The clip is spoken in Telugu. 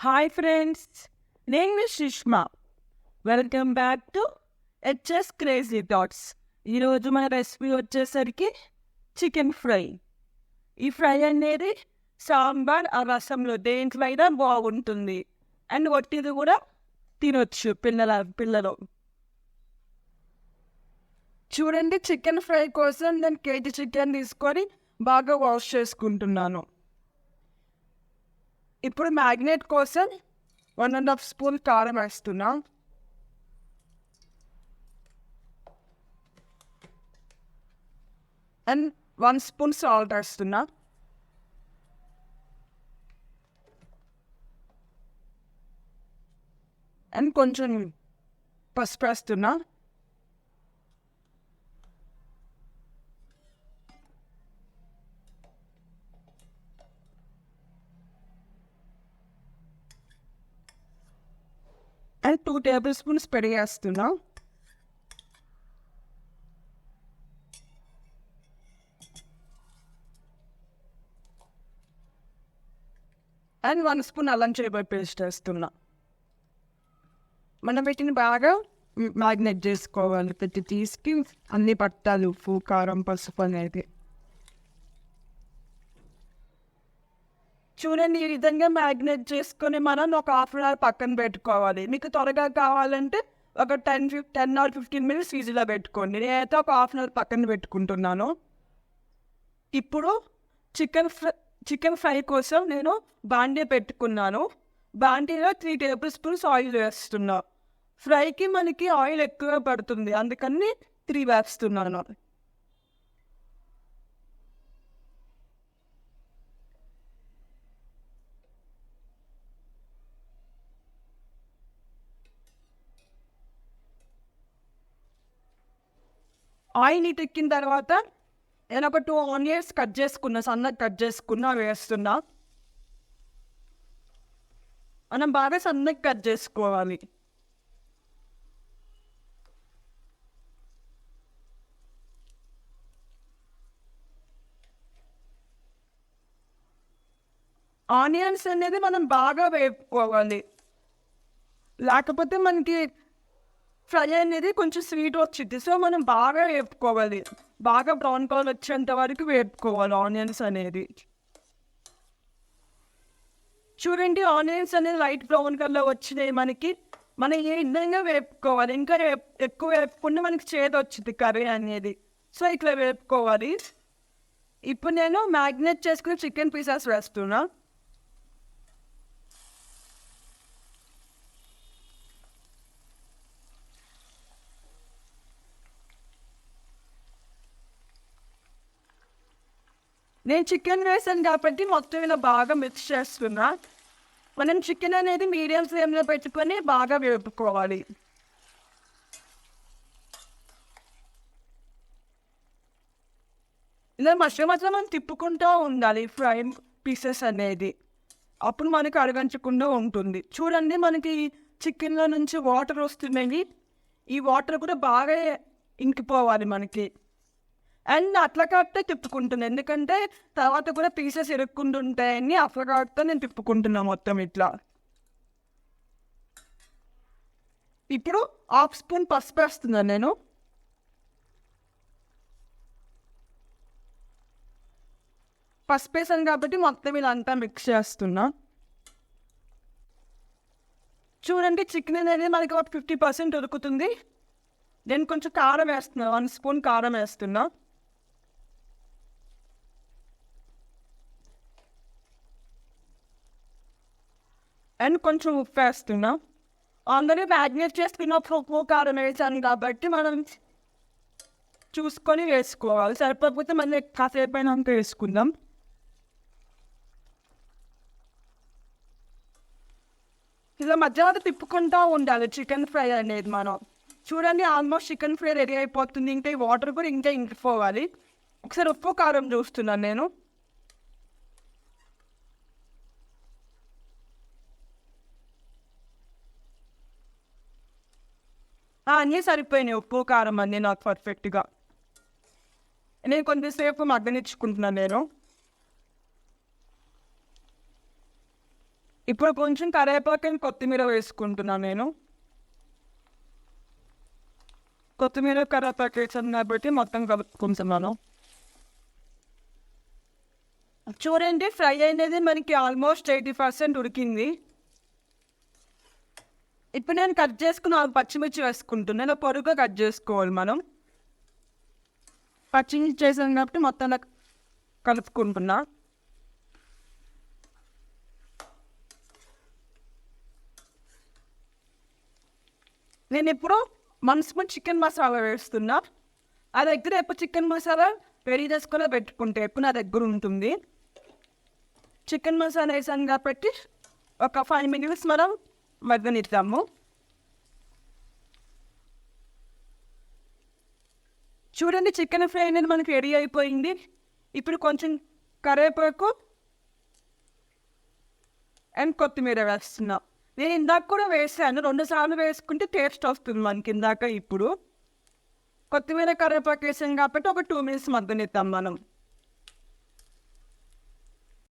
హాయ్ ఫ్రెండ్స్ నేను Sushma welcome back to H S crazy thoughts ఈరోజు మన రెసిపీ వచ్చేసరికి చికెన్ ఫ్రై ఈ ఫ్రై అనేది సాంబార్ ఆ రసంలో దేంట్లో బాగుంటుంది. అండ్ ఒట్టిది కూడా తినొచ్చు పిల్లల పిల్లలు. చూడండి చికెన్ ఫ్రై కోసం నేను కేజీ చికెన్ తీసుకొని బాగా వాష్ చేసుకుంటున్నాను. ఇప్పుడు మ్యాగ్నేట్ కోసం వన్ అండ్ హాఫ్ స్పూన్ కారం వేస్తున్నా. అండ్ వన్ స్పూన్ సాల్ట్ వేస్తున్నా. అండ్ కొంచెం పసుపు వేస్తున్నా. అండ్ టూ టేబుల్ స్పూన్స్ పెరిగేస్తున్నా అండ్ వన్ స్పూన్ అల్లం చేయబోయి పేస్ట్ వేస్తున్నా మనం వీటిని బాగా మ్యాగ్నేట్ చేసుకోవాలి. ప్రతి తీసుకి అన్ని పట్టాలు ఉప్పు కారం పసుపు అనేది చూడండి ఈ విధంగా మ్యాగ్నేట్ చేసుకొని మనం ఒక హాఫ్ అన్ అవర్ పక్కన పెట్టుకోవాలి. మీకు త్వరగా కావాలంటే ఒక ten fif ten or fifteen minutes ఈజీలో పెట్టుకోండి. నేనైతే ఒక హాఫ్ అన్ అవర్ పక్కన పెట్టుకుంటున్నాను. ఇప్పుడు చికెన్ ఫ్రై చికెన్ ఫ్రై కోసం నేను బాండీ పెట్టుకున్నాను. బాండీలో త్రీ టేబుల్ స్పూన్స్ ఆయిల్ వేస్తున్నా. ఫ్రైకి మనకి ఆయిల్ ఎక్కువ పడుతుంది. అందుకని త్రీ వేస్తున్నాను. ఆయిల్ ఇటు ఎక్కిన తర్వాత నేను ఒక టూ ఆనియన్స్ కట్ చేసుకున్నా సన్నగా కట్ చేసుకున్నా వేస్తున్నా. మనం బాగా సన్నగా కట్ చేసుకోవాలి. ఆనియన్స్ అనేది మనం బాగా వేపుకోవాలి. లేకపోతే మనకి ఫ్రై అనేది కొంచెం స్వీట్ వచ్చింది సో మనం బాగా వేపుకోవాలి. బాగా బ్రౌన్ కలర్ వచ్చేంత వరకు వేపుకోవాలి ఆనియన్స్ అనేది. చూడండి ఆనియన్స్ అనేది లైట్ బ్రౌన్ కలర్ వచ్చినాయి మనకి. మనం ఏ విధంగా వేపుకోవాలి? ఇంకా ఎక్కువ వేపుకుంటే మనకి చేదు వచ్చింది కర్రీ అనేది. సో ఇట్లా వేపుకోవాలి. ఇప్పుడు నేను మ్యాగ్నేట్ చేసుకుని చికెన్ పీసెస్ వేస్తున్నా. నేను చికెన్ వేసాను కాబట్టి మొత్తం ఇలా బాగా మిక్స్ చేస్తున్నా. మనం చికెన్ అనేది మీడియం ఫ్లేమ్లో పెట్టుకొని బాగా వేపుకోవాలి. ఇలా మధ్య మధ్యలో మనం తిప్పుకుంటూ ఉండాలి ఫ్రై పీసెస్ అనేది. అప్పుడు మనకి అడగంచకుండా ఉంటుంది. చూడండి మనకి చికెన్లో నుంచి వాటర్ వస్తున్నాయి. ఈ వాటర్ కూడా బాగా ఇంకిపోవాలి మనకి. అండ్ అట్లా కాబట్టి తిప్పుకుంటుంది ఎందుకంటే తర్వాత కూడా పీసెస్ ఇరుక్కుంటుంటాయని అట్లా కాబట్టి నేను తిప్పుకుంటున్నా మొత్తం ఇట్లా. ఇప్పుడు హాఫ్ స్పూన్ పసుపు వేస్తున్నాను నేను. పసుపు వేసాను కాబట్టి మొత్తం ఇలా అంతా మిక్స్ చేస్తున్నా. చూడండి చికెన్ అనేది మనకి ఒక ఫిఫ్టీ పర్సెంట్ ఉడుకుతుంది నేను కొంచెం కారం వేస్తున్నా. వన్ స్పూన్ కారం వేస్తున్నా. అండ్ కొంచెం ఉప్పు వేస్తున్నా ఆల్రెడీ మ్యాగ్నేట్ చేసుకున్నప్పుడు ఉప్పు కారం వేసాను కాబట్టి మనం చూసుకొని వేసుకోవాలి. సరిపోతే మళ్ళీ కాసేపు అయినాక వేసుకుందాం. ఇలా మధ్య తిప్పుకుంటూ ఉండాలి చికెన్ ఫ్రై అనేది మనం. చూడండి ఆల్మోస్ట్ చికెన్ ఫ్రై రెడీ అయిపోతుంది. ఇంకా ఈ వాటర్ కూడా ఇంకా ఇంకిపోవాలి. ఒకసారి ఉప్పు కారం చూస్తున్నాను నేను. అన్నీ సరిపోయినాయి. ఉప్పు కారం అన్నీ నాకు పర్ఫెక్ట్గా. నేను కొంచెంసేపు మగ్గనిచ్చుకుంటున్నాను నేను. ఇప్పుడు కొంచెం కరివేపాకు కొత్తిమీర వేసుకుంటున్నాను నేను. కొత్తిమీర కరివేపాకు వేసాను కాబట్టి మొత్తం కలుపుకుంటున్నాను. చూడండి ఫ్రై అనేది మనకి ఆల్మోస్ట్ ఎయిటీ పర్సెంట్ ఉడికింది. ఇప్పుడు నేను కట్ చేసుకున్న పచ్చిమిర్చి వేసుకుంటున్నాను ఇలా కట్ చేసుకోవాలి మనం. పచ్చిమిర్చి చేసాం కాబట్టి మొత్తం కలుపుకుంటున్నా. నేను ఇప్పుడు వన్ స్పూన్ చికెన్ మసాలా వేస్తున్నా. ఆ దగ్గర ఎప్పుడు చికెన్ మసాలా రెడీ చేసుకొని పెట్టుకుంటే ఎప్పుడు నా దగ్గర ఉంటుంది. చికెన్ మసాలా వేసాను కాబట్టి ఒక ఫైవ్ మినిట్స్ మనం మగ్గనిద్దాము చూడండి చికెన్ ఫ్రై అనేది మనకి రెడీ అయిపోయింది. ఇప్పుడు కొంచెం కరివేపాకు అండ్ కొత్తిమీర వేస్తున్నా. నేను ఇందాక కూడా వేసాను రెండు సార్లు వేసుకుంటే టేస్ట్ వస్తుంది మనకి ఇందాక ఇప్పుడు. కొత్తిమీర కరివేపాకు వేసాం కాబట్టి ఒక టూ మినిట్స్ మగ్గనిద్దాం మనం.